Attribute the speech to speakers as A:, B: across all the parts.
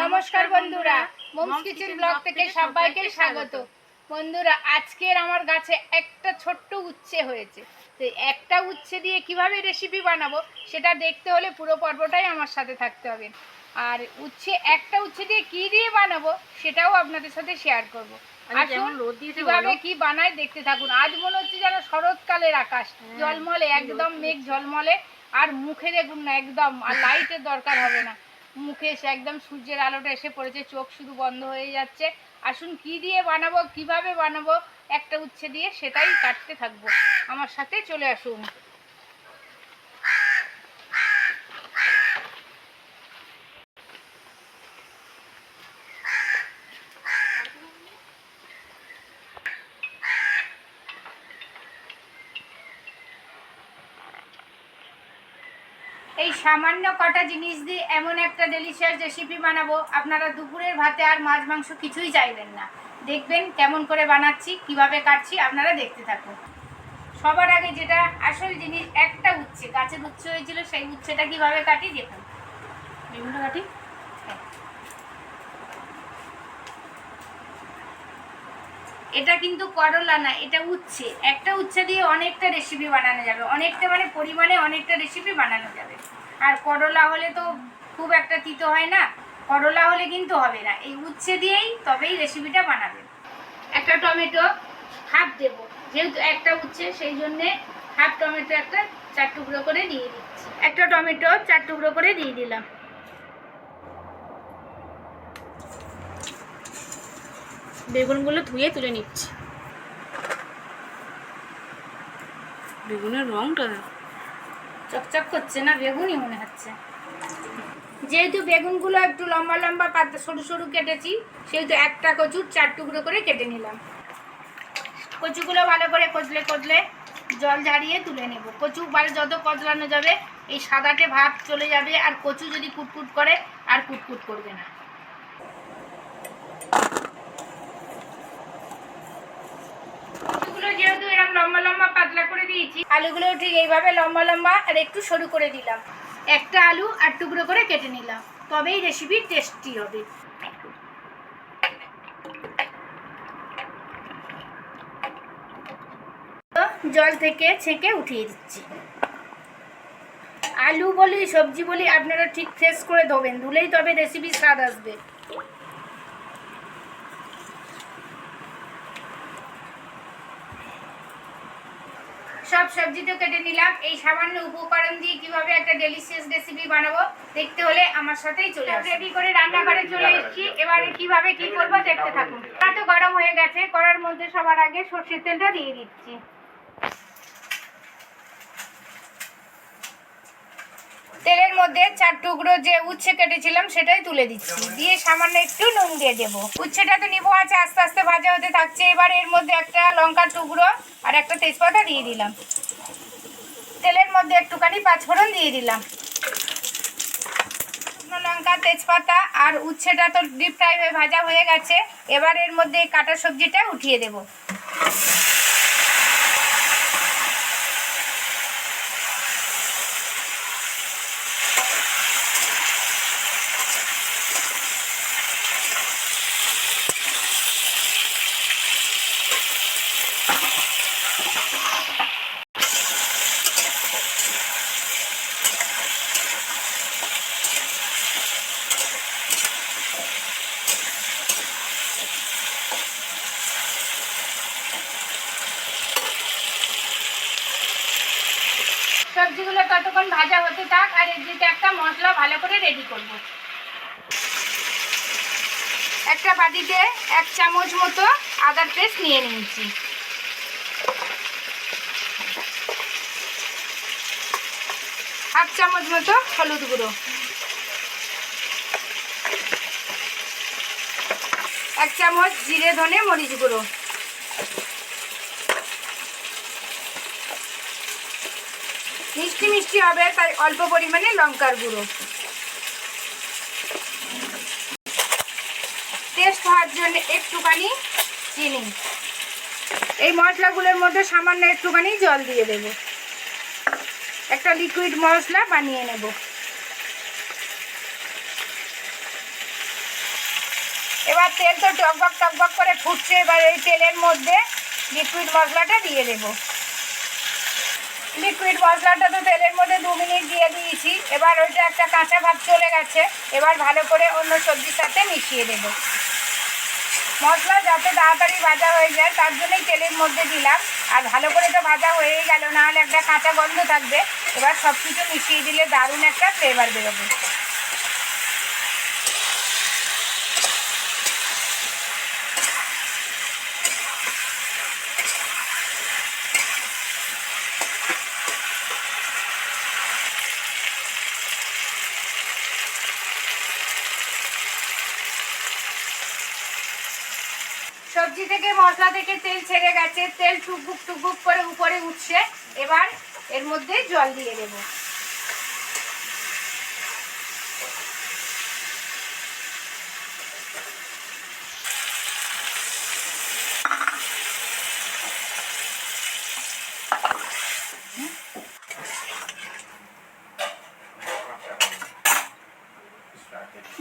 A: নমস্কার বন্ধুরা moms kitchen blog থেকে সবাইকে স্বাগত। বন্ধুরা আজকের আমার গাছে একটা ছোট্ট উচ্ছে হয়েছে। তো একটা উচ্ছে দিয়ে কীভাবে রেসিপি বানাবো সেটা দেখতে হলে পুরো পর্বটাই আমার সাথে থাকতে হবে। আর উচ্ছে একটা উচ্ছে দিয়ে কি দিয়ে বানাবো সেটাও আপনাদের সাথে শেয়ার করব। আসুন কীভাবে কি বানায় দেখতে থাকুন। আজ মনে হচ্ছে যেন শরৎকালের আকাশ।
B: হ্যাঁ,
A: জলমলে একদম মেঘ ঝলমলে আর মুখে দেখুন না একদম আর লাইটের দরকার হবে না। মুখে এসে একদম সূর্যের আলোটা এসে পড়েছে, চোখ শুধু বন্ধ হয়ে যাচ্ছে। আসুন, কি দিয়ে বানাবো, কীভাবে বানাবো, একটা উচ্ছে দিয়ে সেটাই কাটতে থাকব। আমার সাথে চলে আসুন। এই সামান্য কটা জিনিস দিয়ে এমন একটা ডেলিশিয়াস রেসিপি বানাবো। আপনারা দুপুরের ভাতে আর মাছ, মাংস কিছুই চাইবেন না। দেখবেন কেমন করে বানাচ্ছি, কীভাবে কাটছি, আপনারা দেখতে থাকুন। সবার আগে যেটা আসল জিনিস, একটা উচ্ছে। গাছের উচ্ছে হয়েছিল, সেই উচ্ছেটা কীভাবে কাটি, দেখুন।
B: বিভিন্ন কাটি?
A: এটা কিন্তু করলা না, এটা উচ্ছে। একটা উচ্ছে দিয়ে অনেকটা রেসিপি বানানো যাবে। অনেকটা মানে পরিমাণে অনেকটা রেসিপি বানানো যাবে। আর করলা হলে তো খুব একটা তিতো হয় না, করলা হলে কিন্তু হবে না। এই উচ্ছে দিয়েই তবেই রেসিপিটা বানাবেন একটা টমেটো হাফ দেব। যেহেতু একটা উচ্ছে, সেই জন্যে হাফ টমেটো একটা চার টুকরো করে দিয়ে দিচ্ছি। একটা টমেটো চার টুকরো করে দিয়ে দিলাম।
B: বেগুনগুলো ধুয়ে তুলে নিচ্ছি। বেগুনের রংটা
A: চকচক করছে না বেগুনই মনে হচ্ছে। যেহেতু বেগুনগুলো একটু লম্বা লম্বা পাতা সরু সরু কেটেছি সেহেতু একটা কচুর চার টুকরো করে কেটে নিলাম। কচুগুলো ভালো করে কচলে কচলে জল ঝাড়িয়ে তুলে নেব। কচু বারে যত কচলানো যাবে এই সাদাটে ভাব চলে যাবে আর কচু যদি কুটকুট করে আর কুটকুট করবে না কচুগুলো যেহেতু এরকম লম্বা লম্বা পাতলা করে দিয়েছি। আলুগুলো ঠিক এইভাবে লম্বা লম্বা আর একটু সরু করে দিলাম। একটা আলু আর টুকরো করে কেটে নিলাম। তবেই রেসিপি টেস্টি হবে। জল থেকে ছেঁকে উঠিয়ে দিচ্ছি। আলু বলি, সবজি বলি, আপনারা ঠিক ফ্রেশ করে ধোবেন। ধুলেই তবে রেসিপির স্বাদ আসবে। সব সবজি তো কেটে নিলাম। এই সামান্য উপকরণ দিয়ে কীভাবে একটা ডেলিশিয়াস রেসিপি বানাবো দেখতে হলে আমার সাথেই চলে আসুন রেডি করে রান্নাঘরে চলে এসেছি। এবারে কীভাবে কি করব দেখতে থাকুন। তা তো গরম হয়ে গেছে। করার মধ্যে সবার আগে সর্ষের তেলটা দিয়ে দিচ্ছি। তেলের মধ্যে চার টুকরো যে উচ্ছে কেটেছিলাম সেটাই তুলে দিচ্ছি। দিয়ে সামান্য একটু নুন দিয়ে দেবো। উচ্ছেটা তো নিবো আছে, আস্তে আস্তে ভাজা হতে থাকছে। এবার এর মধ্যে একটা লঙ্কার টুকরো আর একটা তেজপাতা দিয়ে দিলাম। তেলের মধ্যে একটুখানি পাঁচফোড়ন দিয়ে দিলাম। শুকনো লঙ্কা, তেজপাতা আর উচ্ছেটা তো ডিপ ফ্রাই হয়ে ভাজা হয়ে গেছে। এবার এর মধ্যে কাটা সবজিটা উঠিয়ে দেবো। সবজিগুলো ততক্ষণ ভাজা হতে থাক, আর এর দিকে একটা মশলা ভালো করে রেডি করব। একটা বাটিতে এক চামচ মতো আদার পেস্ট নিয়ে নিয়েছি। হাফ চামচ মতো হলুদ গুঁড়ো। এক চামচ জিরে ধনে মরিচ গুঁড়ো। মিষ্টি মিষ্টি হবে, তাই অল্প পরিমাণে লঙ্কার গুঁড়ো। টেস্ট হওয়ার জন্য একটুখানি চিনি। এই মশলাগুলোর মধ্যে সামান্য একটুখানি জল দিয়ে দেব। একটা লিকুইড মশলা বানিয়ে নেব। এবার তেল তো টকবক টকবক করে ফুটছে, এবার এই তেলের মধ্যে লিকুইড মশলাটা দিয়ে দেবো। লিকুইড মশলাটা তো তেলের মধ্যে দু মিনিট দিয়ে দিয়েছি। এবার ওইটা একটা কাঁচা ভাত চলে গেছে। এবার ভালো করে অন্য সবজির সাথে মিশিয়ে দেব। মশলা যাতে তাড়াতাড়ি ভাজা হয়ে যায়, তার জন্যই তেলের মধ্যে দিলাম। আর ভালো করে তো ভাজা হয়েই গেল, নাহলে একটা কাঁচা গন্ধ থাকবে। এবার সব কিছু মিশিয়ে দিলে দারুণ একটা ফ্লেভার বেরোবে। সবজি থেকে মশলা থেকে তেল ছেড়ে গেছে, তেল টুকবুক টুকবুক করে উপরে উঠছে। এবার এর মধ্যে জল দিয়ে দেব।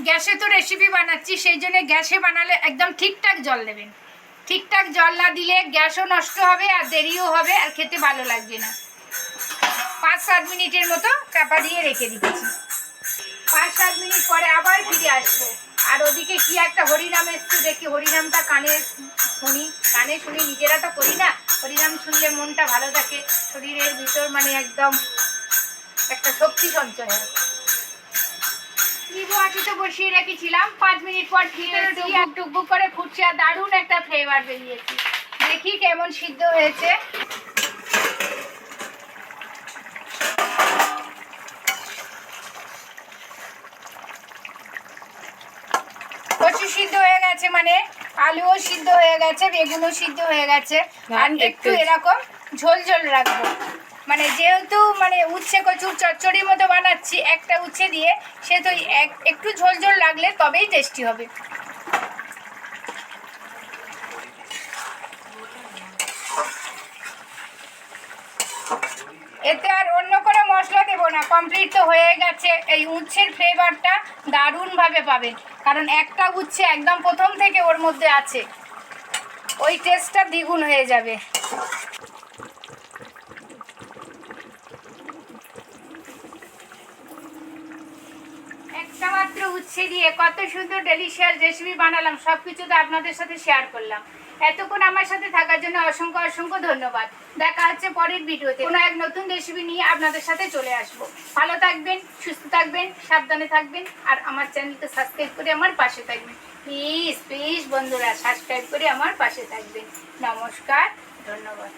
A: গ্যাসে তো রেসিপি বানাচ্ছি, সেই জন্য গ্যাসে বানালে একদম ঠিকঠাক জল দেবেন। ঠিকঠাক জল না দিলে গ্যাসও নষ্ট হবে আর দেরিও হবে আর খেতে ভালো লাগবে না। পাঁচ সাত মিনিটের মতো চাপা দিয়ে রেখে দিচ্ছি। পাঁচ সাত মিনিট পরে আবার ফিরে আসব। আর ওদিকে কি একটা হরিনাম এসছে দেখি, হরিনামটা কানে শুনি। কানে শুনি, নিজেরা তো করি না। হরিনাম শুনলে মনটা ভালো থাকে। শরীরের ভিতর মানে একদম একটা শক্তি সঞ্চয় হয়। লিবু আটি তো বসিয়ে রেখেছিলাম। পাঁচ মিনিট পর ফিরে আর টুকবুক করে ফুটছে আর দারুণ একটা ফ্লেভার বেরিয়েছে। দেখি কেমন সিদ্ধ হয়েছে। কচু সিদ্ধ হয়ে গেছে মানে আলুও সিদ্ধ হয়ে গেছে বেগুনও সিদ্ধ হয়ে গেছে। আর একটু এরকম ঝোল ঝোল রাখব। মানে যেহেতু মানে উচ্ছে কচুর চচ্চড়ির মতো বানাচ্ছি, একটা উচ্ছে দিয়ে সে তো এক- একটু ঝোল ঝোল লাগলে তবেই টেস্টি হবে। এতে আর অন্য কোনো মশলা দেবো না। কমপ্লিট তো হয়ে গেছে। এই উচ্ছের ফ্লেভারটা দারুণভাবে পাবেন কারণ একটা উচ্ছে একদম প্রথম থেকে ওর মধ্যে আছে। ওই টেস্টটা দ্বিগুণ হয়ে যাবে। একটা মাত্র উচ্ছে দিয়ে কত সুন্দর ডেলিশিয়াস রেসিপি বানালাম সব কিছু তো আপনাদের সাথে শেয়ার করলাম। এতক্ষণ আমার সাথে থাকার জন্য অসংখ্য অসংখ্য ধন্যবাদ। দেখা হচ্ছে পরের ভিডিওতে। কোনো এক নতুন রেসিপি নিয়ে আপনাদের সাথে চলে আসব। ভালো থাকবেন, সুস্থ থাকবেন, সাবধানে থাকবেন, আর আমার চ্যানেলকে সাবস্ক্রাইব করে আমার পাশে থাকবেন। প্লিজ প্লিজ বন্ধুরা সাবস্ক্রাইব করে আমার পাশে থাকবেন। নমস্কার, ধন্যবাদ।